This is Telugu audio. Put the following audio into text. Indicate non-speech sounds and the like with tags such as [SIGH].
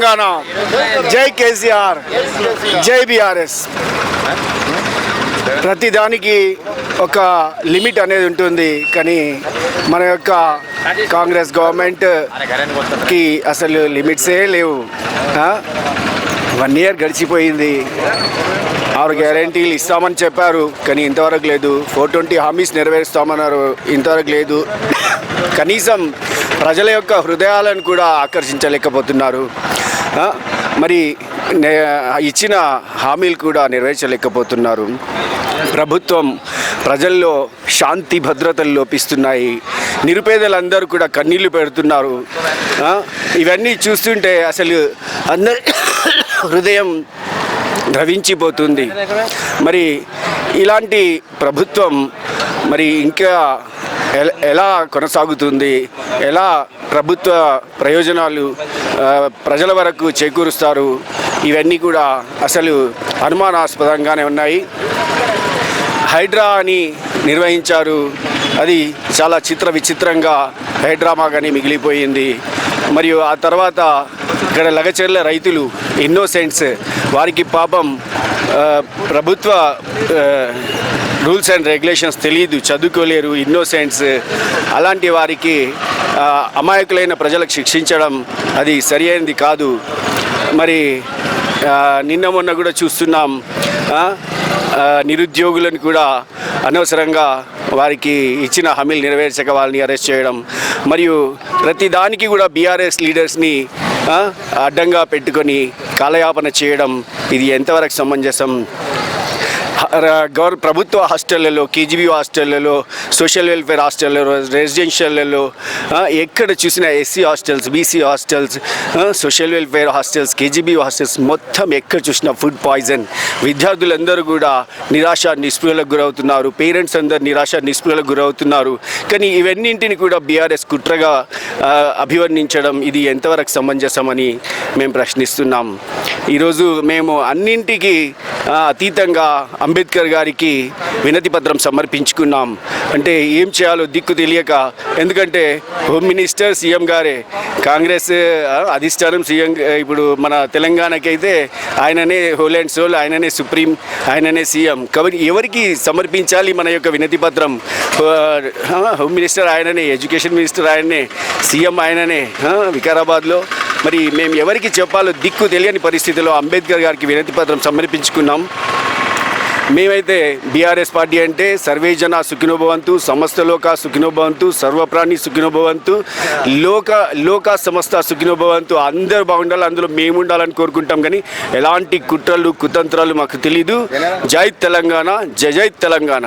తెలంగాణ. జై కేసీఆర్. జై బీఆర్ఎస్. ప్రతిదానికి ఒక లిమిట్ అనేది ఉంటుంది. కానీ మన యొక్క కాంగ్రెస్ గవర్నమెంట్కి అసలు లిమిట్సే లేవు. వన్ ఇయర్ గడిచిపోయింది. ఆరు గ్యారంటీలు ఇస్తామని చెప్పారు. కానీ ఇంతవరకు లేదు. ఫోర్ ట్వంటీ హామీస్ నెరవేరుస్తామన్నారు. ఇంతవరకు లేదు. కనీసం ప్రజల యొక్క హృదయాలను కూడా ఆకర్షించలేకపోతున్నారు. మరి నే- ఇచ్చిన హామీలు కూడా నెరవేర్చలేకపోతున్నారు. ప్రభుత్వం ప్రజల్లో శాంతి భద్రతలు లోపిస్తున్నాయి. నిరుపేదలందరూ కూడా కన్నీళ్ళు పెడుతున్నారు. ఇవన్నీ చూస్తుంటే అసలు అందరి [COUGHS] హృదయం ద్రవించిపోతుంది. మరి ఇలాంటి ప్రభుత్వం మరి ఇంకా ఎలా కొనసాగుతుంది? ఎలా ప్రభుత్వ ప్రయోజనాలు ప్రజల వరకు చేకూరుస్తారు? ఇవన్నీ కూడా అసలు అనుమానాస్పదంగానే ఉన్నాయి. హైడ్రా అని నిర్వహించారు. అది చాలా చిత్ర విచిత్రంగా హైడ్రామాగానే మిగిలిపోయింది. మరియు ఆ తర్వాత ఇక్కడ లగచెర్ల రైతులు ఇన్నోసెంట్స్ వారికి పాపం ప్రభుత్వ రూల్స్ అండ్ రెగ్యులేషన్స్ తెలియదు చదువుకోలేరు ఇన్నోసెంట్స్ అలాంటి వారికి అమాయకులైన ప్రజలకు శిక్షించడం అది సరి అయినది కాదు. మరి నిన్న మొన్న కూడా చూస్తున్నాం నిరుద్యోగులను కూడా అనవసరంగా వారికి ఇచ్చిన హామీలు నెరవేర్చక వాళ్ళని అరెస్ట్ చేయడం. మరియు ప్రతి దానికి కూడా బీఆర్ఎస్ లీడర్స్ని అడ్డంగా పెట్టుకొని కాలయాపన చేయడం ఇది ఎంతవరకు సమంజసం? గవర్ ప్రభుత్వ హాస్టళ్ళలో కేజీబీ హాస్టళ్ళలో సోషల్ వెల్ఫేర్ హాస్టళ్ళలో రెసిడెన్షియల్లలో ఎక్కడ చూసినా SC hostels BC hostels social welfare hostels KGB hostels మొత్తం ఎక్కడ చూసినా ఫుడ్ పాయిజన్. విద్యార్థులందరూ కూడా నిరాశ నిస్పృహలకు గురవుతున్నారు. పేరెంట్స్ అందరు నిరాశ నిస్పృహలకు గురవుతున్నారు. కానీ ఇవన్నింటిని కూడా బీఆర్ఎస్ కుట్రగా అభివర్ణించడం ఇది ఎంతవరకు సమంజసమని మేము ప్రశ్నిస్తున్నాం. ఈరోజు మేము అన్నింటికి అతీతంగా అంబేద్కర్ గారికి వినతి పత్రం సమర్పించుకున్నాం. అంటే ఏం చేయాలో దిక్కు తెలియక ఎందుకంటే హోమ్ మినిస్టర్ సీఎం గారే కాంగ్రెస్ అధిష్టానం సీఎం ఇప్పుడు మన తెలంగాణకైతే ఆయననే హోల్ అండ్ సోల్ ఆయననే సుప్రీం ఆయననే సీఎం. కాబట్టి ఎవరికి సమర్పించాలి మన యొక్క వినతి పత్రం? హోమ్ మినిస్టర్ ఆయననే ఎడ్యుకేషన్ మినిస్టర్ ఆయననే సీఎం ఆయననే వికారాబాద్లో. మరి మేము ఎవరికి చెప్పాలో దిక్కు తెలియని పరిస్థితిలో అంబేద్కర్ గారికి వినతి పత్రం సమర్పించుకున్నాం. మేమైతే బీఆర్ఎస్ పార్టీ అంటే సర్వే జన సుఖినోభవంతు సమస్త లోక సుఖినోభవంతు సర్వప్రాణి సుఖినోభవంతు లోక లోక సమస్త సుఖినోభవంతు అందరూ బాగుండాలి అందులో మేము ఉండాలని కోరుకుంటాం. కానీ ఎలాంటి కుట్రలు కుతంత్రాలు మాకు తెలీదు. జై తెలంగాణ జై జై తెలంగాణ.